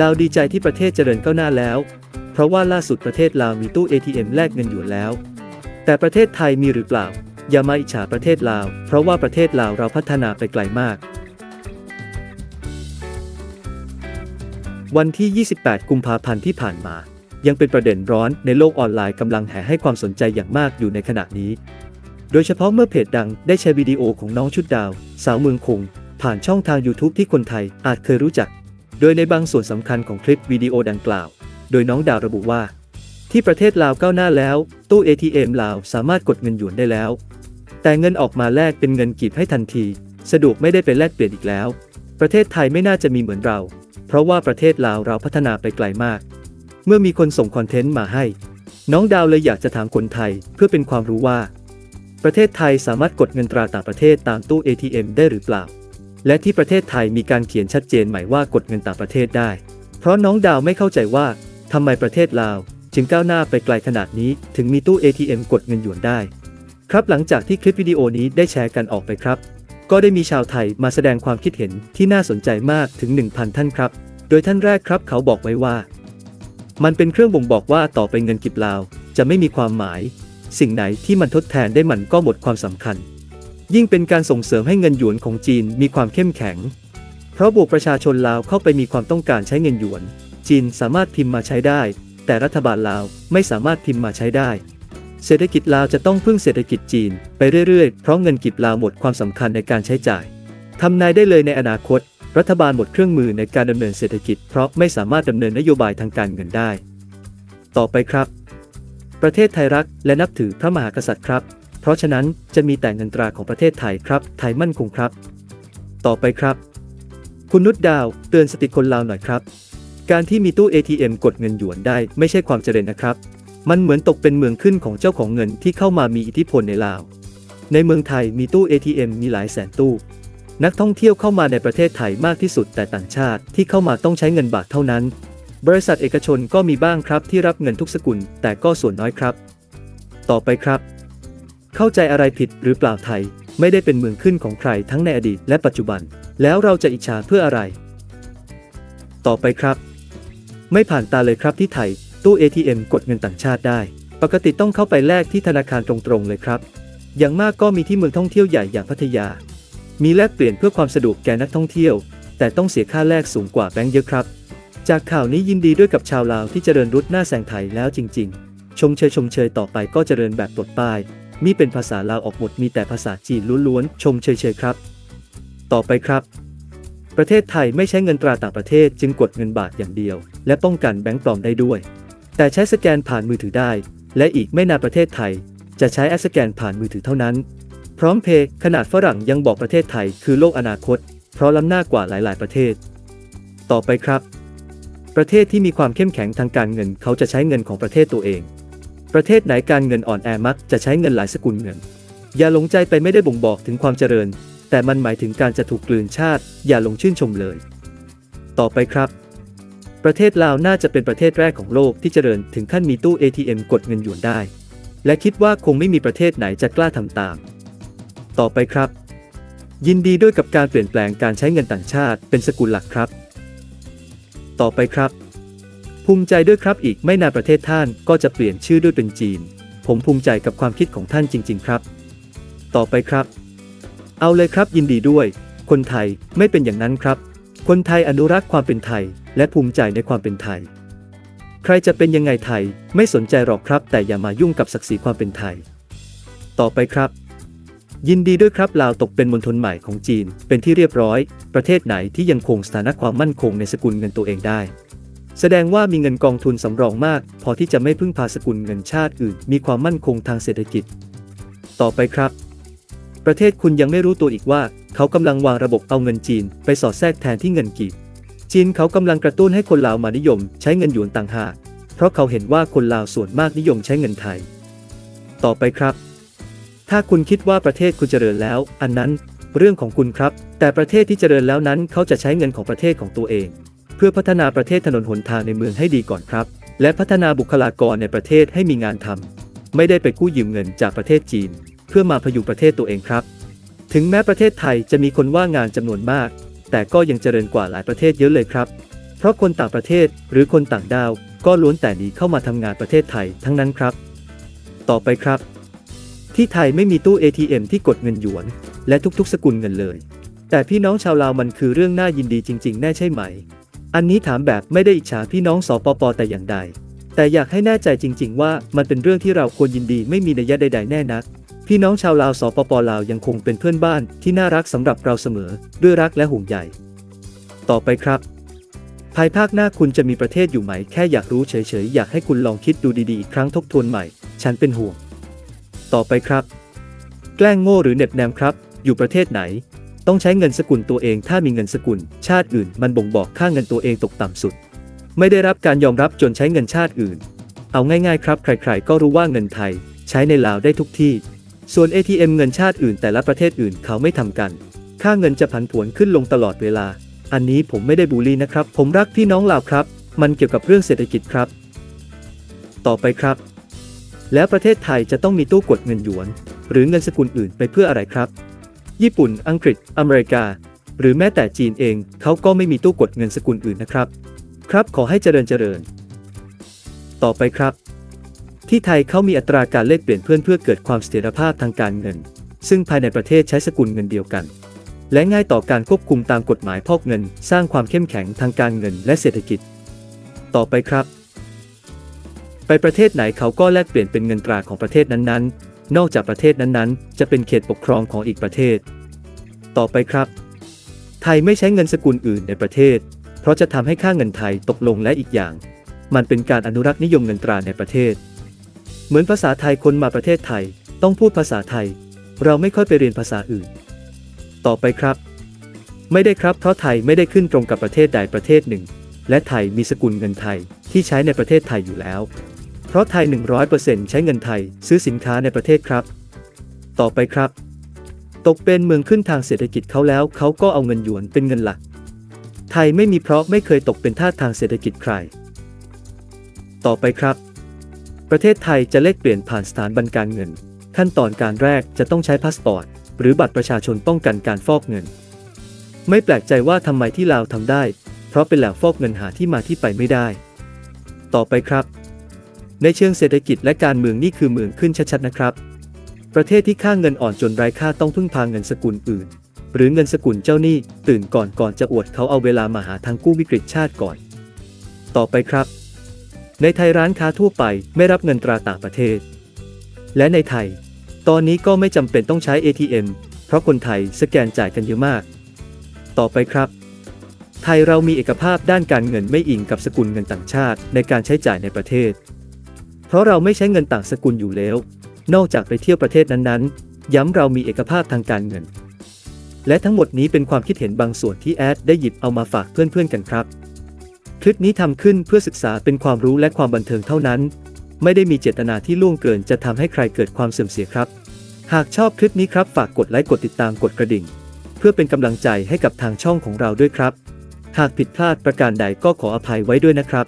ลาวดีใจที่ประเทศเจริญก้าวหน้าแล้ว เพราะว่าล่าสุดประเทศลาวมีตู้ ATM แลกเงินหยวนแล้ว แต่ประเทศไทยมีหรือเปล่า อย่ามาอิจฉาประเทศลาว เพราะว่าประเทศลาวเราพัฒนาไปไกลมาก วันที่ 28 กุมภาพันธ์ที่ผ่านมา ยังเป็นประเด็นร้อนในโลกออนไลน์กำลังแห่ให้ความสนใจอย่างมากอยู่ในขณะนี้ โดยเฉพาะเมื่อเพจดังได้แชร์วิดีโอของน้องชุดดาว สาวเมืองคง ผ่านช่องทาง YouTube ที่คนไทยอาจเคยรู้จัก โดยในบางส่วนสำคัญของคลิปวิดีโอดังกล่าว โดยน้องดาวระบุว่า ที่ประเทศลาวก้าวหน้าแล้ว ตู้ ATM ลาวสามารถกดเงินหยวนได้แล้ว แต่เงินออกมาแลกเป็นเงินกีบให้ทันที สะดวกไม่ได้ไปแลกเปลี่ยนอีกแล้ว ประเทศไทยไม่น่าจะมีเหมือนเรา เพราะว่าประเทศลาวเราพัฒนาไปไกลมาก เมื่อมีคนส่งคอนเทนต์มาให้ น้องดาวเลยอยากจะถามคนไทยเพื่อเป็นความรู้ว่า ประเทศไทยสามารถกดเงินตราต่างประเทศตามตู้ ATM ได้หรือเปล่า และที่ประเทศไทยมีการเขียนชัดเจนหมายว่ากดเงินต่างประเทศได้ เพราะน้องดาวไม่เข้าใจว่าทำไมประเทศลาวจึงก้าวหน้าไปไกลขนาดนี้ถึงมีตู้ ATM กดเงินหยวนได้ ครับหลังจากที่คลิปวิดีโอนี้ได้แชร์กันออกไปครับ ก็ได้มีชาวไทยมาแสดงความคิดเห็นที่น่าสนใจมากถึง 1,000 ท่านครับ โดยท่านแรกครับเขาบอกไว้ว่า มันเป็นเครื่องบ่งบอกว่าต่อไปเงินกิบลาว จะไม่มีความหมาย สิ่งไหนที่มันทดแทนได้มันก็หมดความสำคัญ ยิ่งเป็นการส่งเสริมให้เงินหยวนของจีนมีความเข้มแข็ง เพราะบวกประชาชนลาวเข้าไปมีความต้องการใช้เงินหยวน จีนสามารถพิมพ์มาใช้ได้ แต่รัฐบาลลาวไม่สามารถพิมพ์มาใช้ได้ เศรษฐกิจลาวจะต้องพึ่งเศรษฐกิจจีนไปเรื่อยๆ เพราะเงินกิบลาวหมดความสำคัญในการใช้จ่ายทำนายได้เลยในอนาคต รัฐบาลหมดเครื่องมือในการดำเนินเศรษฐกิจ เพราะไม่สามารถดำเนินนโยบายทางการเงินได้ ต่อไปครับ ประเทศไทยรักและนับถือพระมหากษัตริย์ครับ เพราะฉะนั้นจะมีแต่เงินตราของประเทศไทยครับ ไทยมั่นคงครับ ต่อไปครับ คุณนุชดาวเตือนสติคนลาวหน่อยครับ การที่มีตู้ ATM กดเงินหยวนได้ไม่ใช่ความเจริญนะครับ มันเหมือนตกเป็นเมืองขึ้นของเจ้าของเงินที่เข้ามามีอิทธิพลในลาว ในเมืองไทยมีตู้ ATM มีหลายแสนตู้ นักท่องเที่ยวเข้ามาในประเทศไทยมากที่สุด แต่ต่างชาติที่เข้ามาต้องใช้เงินบาทเท่านั้น บริษัทเอกชนก็มีบ้างครับที่รับเงินทุกสกุล แต่ก็ส่วนน้อยครับ ต่อไปครับ เข้าใจอะไรผิดหรือเปล่าไทย ไม่ได้เป็นเมืองขึ้นของใครทั้งในอดีตและปัจจุบัน แล้วเราจะอิจฉาเพื่ออะไร ต่อไปครับ ไม่ผ่านตาเลยครับที่ไทย ตู้ ATM กดเงินต่างชาติได้ ปกติต้องเข้าไปแลกที่ธนาคารตรงๆเลยครับ อย่างมากก็มีที่เมืองท่องเที่ยวใหญ่อย่างพัทยา มีแลกเปลี่ยนเพื่อความสะดวกแก่นักท่องเที่ยว แต่ต้องเสียค่าแลกสูงกว่าแบงก์เยอะครับ จากข่าวนี้ยินดีด้วยกับชาวลาวที่เจริญรุดหน้าแสงไทยแล้วจริง ๆ ชมเชยชมเชยต่อไปก็เจริญแบบปลดป้าย มีเป็นภาษาลาวออกหมดมีแต่ภาษาจีนล้วนๆ ชมเชยเชยครับ ต่อไปครับ ประเทศไทยไม่ใช้เงินตราต่างประเทศจึงกดเงินบาทอย่างเดียว และป้องกันแบงก์ปลอมได้ด้วย แต่ใช้สแกนผ่านมือถือได้ และอีกไม่นานประเทศไทย จะใช้แอปสแกนผ่านมือถือเท่านั้น พร้อมเพย์ขนาดฝรั่งยังบอกประเทศไทยคือโลกอนาคต เพราะล้ำหน้ากว่าหลาย ๆ ประเทศ ต่อไปครับ ประเทศที่มีความเข้มแข็งทางการเงินเขาจะใช้เงินของประเทศตัวเอง ประเทศไหนการเงินอ่อนแอมักจะใช้เงินหลายสกุลเงิน อย่าหลงใจไปไม่ได้บ่งบอกถึงความเจริญ แต่มันหมายถึงการจะถูกกลืนชาติ อย่าหลงชื่นชมเลย ต่อไปครับ ประเทศลาวน่าจะเป็นประเทศแรกของโลกที่เจริญถึงขั้นมีตู้ ATM กดเงินหยวนได้ และคิดว่าคงไม่มีประเทศไหนจะกล้าทำตาม ต่อไปครับ ยินดีด้วยกับการเปลี่ยนแปลงการใช้เงินต่างชาติเป็นสกุลหลักครับ ต่อไปครับ ภูมิใจด้วยครับอีกไม่นานประเทศท่านก็จะเปลี่ยนชื่อด้วยเป็นจีน ผมภูมิใจกับความคิดของท่านจริง ๆ ครับ ต่อไปครับ เอาเลยครับยินดีด้วย คนไทยไม่เป็นอย่างนั้นครับ คนไทยอนุรักษ์ความเป็นไทย และภูมิใจในความเป็นไทย ใครจะเป็นยังไงไทยไม่สนใจหรอกครับ แต่อย่ามายุ่งกับศักดิ์ศรีความเป็นไทย ต่อไปครับยินดีด้วยครับลาวตกเป็นมณฑลใหม่ของจีน เป็นที่เรียบร้อย ประเทศไหนที่ยังคงสถานะความมั่นคงในสกุลเงินตัวเองได้ แสดงว่ามีเงินกองทุนสำรองมาก พอที่จะไม่พึ่งพาสกุลเงินชาติอื่น มีความมั่นคงทางเศรษฐกิจ ต่อไปครับ ประเทศคุณยังไม่รู้ตัวอีกว่า เขากำลังวางระบบเอาเงินจีน ไปสอดแทรกแทนที่เงินกีบ จีนเขากำลังกระตุ้นให้คนลาวมานิยม ใช้เงินหยวนต่างหาก เพราะเขาเห็นว่าคนลาวส่วนมากนิยมใช้เงินไทย ต่อไปครับ ถ้าคุณคิดว่าประเทศคุณเจริญแล้ว อันนั้นเรื่องของคุณครับ แต่ประเทศที่เจริญแล้วนั้นเขาจะใช้เงินของประเทศของตัวเอง เพื่อพัฒนาประเทศถนนหนทางในเมืองให้ดีก่อนครับ และพัฒนาบุคลากรในประเทศให้มีงานทำไม่ได้ไปกู้ยืมเงินจากประเทศจีน เพื่อมาพยุงประเทศตัวเองครับ ถึงแม้ประเทศไทยจะมีคนว่างงานจำนวนมาก แต่ก็ยังเจริญกว่าหลายประเทศเยอะเลยครับ เพราะคนต่างประเทศหรือคนต่างดาวก็ล้วนแต่หนีเข้ามาทำงานประเทศไทยทั้งนั้นครับ ต่อไปครับ ที่ไทยไม่มีตู้ ATM ที่กดเงินหยวน และทุกๆ สกุลเงินเลย แต่พี่น้องชาวลาวมันคือเรื่องน่ายินดีจริง ๆ แน่ใช่ไหม อันนี้ถามแบบไม่ได้อิจฉาพี่น้องสปปแต่อย่างใด แต่อยากให้แน่ใจจริง ๆ ว่ามันเป็นเรื่องที่เราควรยินดีไม่มีนัยยะใดๆแน่นัก พี่น้องชาวลาวสปปลาวยังคงเป็นเพื่อนบ้านที่น่ารักสำหรับเราเสมอ ด้วยรักและห่วงใยต่อไปครับ ภายภาคหน้าคุณจะมีประเทศอยู่ไหม แค่อยากรู้เฉยๆ อยากให้คุณลองคิดดูดีๆอีกครั้งทบทวนใหม่ ฉันเป็นห่วง ต่อไปครับ แกล้งโง่หรือเหน็บแนมครับ อยู่ประเทศไหน ต้องใช้เงินสกุลตัวเองถ้ามีเงินสกุล ชาติอื่น มันบ่งบอกค่าเงินตัวเองตกต่ำสุด ไม่ได้รับการยอมรับจนใช้เงินชาติอื่น เอาง่ายๆครับ ใครๆ ก็รู้ว่าเงินไทย ใช้ในลาวได้ทุกที่ ส่วน ATM เงินชาติอื่น แต่ละประเทศอื่นเขาไม่ทำกัน ค่าเงินจะผันผวนขึ้นลงตลอดเวลา อันนี้ผมไม่ได้บูลลี่นะครับ ผมรักพี่น้องลาวครับ มันเกี่ยวกับเรื่องเศรษฐกิจครับ ต่อไปครับ แล้วประเทศไทยจะต้องมีตู้กดเงินหยวน หรือเงินสกุลอื่นไปเพื่ออะไรครับ ญี่ปุ่น อังกฤษ อเมริกา หรือแม้แต่จีนเองเขาก็ไม่มีตู้กดเงินสกุลอื่นนะครับ ครับขอให้เจริญเจริญ ต่อไปครับ ที่ไทยเขามีอัตราการเลขเปลี่ยนเพื่อนเพื่อเกิดความเสถียรภาพทางการเงิน ซึ่งภายในประเทศใช้สกุลเงินเดียวกัน และง่ายต่อการควบคุมตามกฎหมายพอกเงิน สร้างความเข้มแข็งทางการเงินและเศรษฐกิจ ต่อไปครับไปประเทศไหนเขาก็แลกเปลี่ยนเป็นเงินตราของประเทศนั้นๆ นอกจากประเทศนั้นๆ จะเป็นเขตปกครองของอีกประเทศ ต่อไปครับ ไทยไม่ใช้เงินสกุลอื่นในประเทศ เพราะจะทำให้ค่าเงินไทยตกลงและอีกอย่าง มันเป็นการอนุรักษ์นิยมเงินตราในประเทศ เหมือนภาษาไทยคนมาประเทศไทย ต้องพูดภาษาไทย เราไม่ค่อยไปเรียนภาษาอื่น ต่อไปครับ ไม่ได้ครับเพราะไทยไม่ได้ขึ้นตรงกับประเทศใดประเทศหนึ่ง และไทยมีสกุลเงินไทยที่ใช้ในประเทศไทยอยู่แล้ว เพราะไทย 100%ใช้เงินไทยซื้อสินค้าในประเทศครับ ต่อไปครับ ตกเป็นเมืองขึ้นทางเศรษฐกิจเขาแล้วเขาก็เอาเงินหยวนเป็นเงินหลัก ไทยไม่มีเพราะไม่เคยตกเป็นทาสทางเศรษฐกิจใคร ต่อไปครับ ประเทศไทยจะเลขเปลี่ยนผ่านสถานบันการเงิน ขั้นตอนการแรกจะต้องใช้พาสปอร์ตหรือบัตรประชาชนป้องกันการฟอกเงิน ไม่แปลกใจว่าทำไมที่ลาวทำได้ เพราะเป็นแหล่งฟอกเงินหาที่มาที่ไปไม่ได้ ต่อไปครับ ในเชิงเศรษฐกิจและการเมืองนี่คือเมืองขึ้นชัดๆนะครับ ประเทศที่ค่าเงินอ่อนจนไร้ค่าต้องพึ่งพาเงินสกุลอื่น หรือเงินสกุลเจ้าหนี้ตื่นก่อนก่อนจะอวดเขาเอาเวลามาหาทางกู้วิกฤตชาติก่อน ต่อไปครับ ในไทยร้านค้าทั่วไปไม่รับเงินตราต่างประเทศ และในไทย ตอนนี้ก็ไม่จำเป็นต้องใช้ ATM เพราะคนไทยสแกนจ่ายกันเยอะมาก ต่อไปครับ ไทยเรามีเอกภาพด้านการเงินไม่อิงกับสกุลเงินต่างชาติในการใช้จ่ายในประเทศ เพราะเราไม่ใช้เงินต่างสกุลอยู่แล้ว นอกจากไปเที่ยวประเทศนั้นๆ ย้ำเรามีเอกภาพทางการเงิน และทั้งหมดนี้เป็นความคิดเห็นบางส่วนที่แอดได้หยิบเอามาฝากเพื่อนๆกันครับ คลิปนี้ทำขึ้นเพื่อศึกษาเป็นความรู้และความบันเทิงเท่านั้น ไม่ได้มีเจตนาที่ล่วงเกินจะทำให้ใครเกิดความเสื่อมเสียครับ หากชอบคลิปนี้ครับฝากกดไลค์กดติดตามกดกระดิ่ง เพื่อเป็นกำลังใจให้กับทางช่องของเราด้วยครับ หากผิดพลาดประการใดก็ขออภัยไว้ด้วยนะครับ